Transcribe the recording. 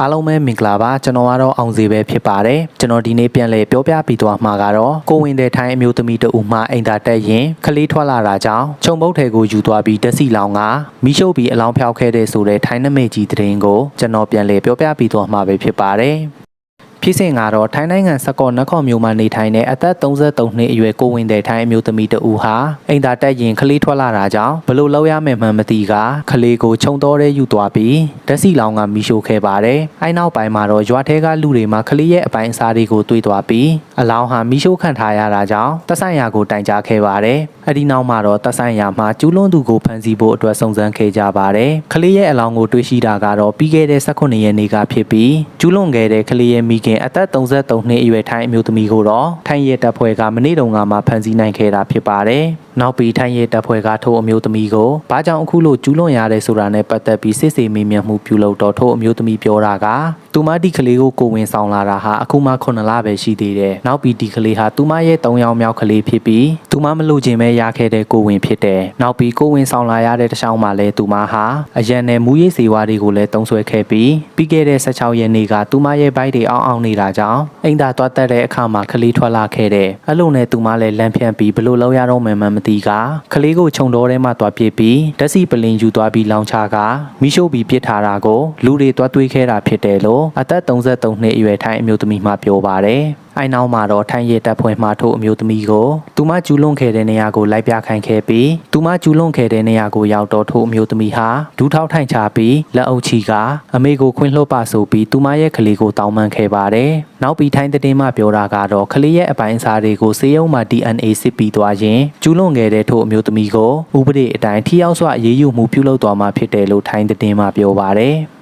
အားလုံးပဲမင်္ဂလာပါကျွန်တော်ကတော့အောင်စီပဲဖြစ်ပါတယ်ကျွန်တော်ဒီနေ့ပြန်လည်ပြောပြပြီးသွားမှာကတော့ကိုဝင်တဲ့ထိုင်းအမျိုးသမီးတဦးမှအိမ်သာတက်ရင်ခလေးထွက်လာတာကြောင့်ခြုံပုတ်ထဲကိုယူသွားပြီးတက်စီလောင်ကမိရှုပ်ပြီးအလောင်းဖျောက်ခဲ့တဲ့ဆိုတဲ့ထိုင်းနမိတ်ကြီးသတင်းကိုကျွန်တော်ပြန်လည်ပြောပြပြီးသွားမှာပဲဖြစ်ပါတယ် ဖြစ်စဉ်ကတော့ထိုင်းနိုင်ငံစကော့နခေါ်မြို့မှာနေထိုင်တဲ့အသက်33နှစ်အရွယ်ကိုဝင်တဲ့ထိုင်းအမျိုးသမီးတဦးဟာအိမ်သာတက်ရင်ခလေးထွက်လာတာကြောင့်ဘလို့လောက်ရမယ်မှန်းမသိကခလေးကိုခြုံတော်တဲ့ယူသွားပြီးတက်စီလောင်ကမိရှို့ခဲ့ပါတယ်။အဲနောက်ပိုင်းမှာတော့ရွာထဲကလူတွေမှာခလေးရဲ့အပိုင်းအစားတွေကိုတွေးသွားပြီးအလောင်းဟာမိရှို့ခံထားရတာကြောင့်တက်ဆိုင်ရာကိုတိုင်ကြားခဲ့ပါတယ်။အဲဒီနောက်မှာတော့တက်ဆိုင်ရာမှာကျူးလွန်သူကိုဖမ်းဆီးဖို့အတွက်စုံစမ်းခဲ့ကြပါတယ်။ခလေးရဲ့အလောင်းကိုတွေးရှိတာကတော့ပြီးခဲ့တဲ့18ရက်နေ့ကဖြစ်ပြီးကျူးလွန်ခဲ့တဲ့ခလေးရဲ့မိခင်အသက်33နှစ်အရွယ်ထိုင်းအမျိုးသမီးကိုတော့ထိုင်းရဲတပ်ဖွဲ့ကမနေ့တုန်းကမှဖမ်းဆီးနိုင်ခဲ့တာဖြစ်ပါတယ်။နောက်ပြီးထိုင်းရဲတပ်ဖွဲ့ကထိုအမျိုးသမီးကိုဘာကြောင့်အခုလိုကျူးလွန်ရတဲ့ဆိုတာနဲ့ပတ်သက်ပြီးစစ်ဆေးမေးမြန်းမှုပြုလုပ်တော့ထိုအမျိုးသမီးပြောတာကသူမဒီကလေးကိုကိုဝင်ဆောင်လာတာဟာအခုမှ9လပဲရှိသေးတယ်။နောက်ပြီးဒီကလေးဟာသူမရဲ့3ယောက်မြောက်ကလေးဖြစ်ပြီးသူမမလို့ခြင်းပဲရခဲ့တဲ့ကိုဝင်ဖြစ်တယ်။နောက်ပြီးကိုဝင်ဆောင်လာရတဲ့တခြားမှာလဲသူမဟာအရန်နယ်မူရေးစေဝါတွေကိုလည်းတုံးဆွဲခဲ့ပြီးပြီးခဲ့တဲ့16ရက်နေ့ကသူမရဲ့ဘိုက်တွေအောင်းအောင်နေတာကြောင့်အိမ်သာသွားတက်တဲ့အခါမှာကလေးထွက်လာခဲ့တယ်။အဲ့လိုနဲ့သူမလည်းလမ်းဖြန့်ပြီးဘလို့လောက်ရတော့မှန်းမသိကကလေးကိုခြုံတော်ထဲမှာသွားပြစ်ပြီးဓာတ်စီပလင်ယူသွားပြီးလောင်ချကမိရှို့ပြီးပြစ်ထားတာကိုလူတွေသွားတွေးခဲ့တာဖြစ်တယ်လို့အသက်33နှစ်အရွယ်ထိုင်းအမျိုးသမီးမှပြောပါတယ်။အိုင်နောက်မှာတော့ထိုင်းရဲတပ်ဖွဲ့မှထို့အမျိုးသမီးကိုသူမကျူးလွန်ခဲ့တဲ့နေရာကိုလိုက်ပြခိုင်းခဲ့ပြီးသူမကျူးလွန်ခဲ့တဲ့နေရာကိုရောက်တော့ထို့အမျိုးသမီးဟာဒူးထောက်ထိုင်ချပြီးလက်အုပ်ချီကအမေကိုခွင်းလှုပ်ပါဆိုပြီးသူမရဲ့ကလေးကိုတောင်းပန်ခဲ့ပါတယ်။နောက်ပြီးထိုင်းသတင်းမှပြောတာကတော့ကလေးရဲ့အပိုင်းအစားတွေကိုစေယုံမှာ DNA စစ်ပြီးသွားရင်ကျူးလွန်ခဲ့တဲ့ထို့အမျိုးသမီးကိုဥပဒေအတိုင်းထိရောက်စွာအရေးယူမှုပြုလုပ်သွားမှာဖြစ်တယ်လို့ထိုင်းသတင်းမှပြောပါတယ်။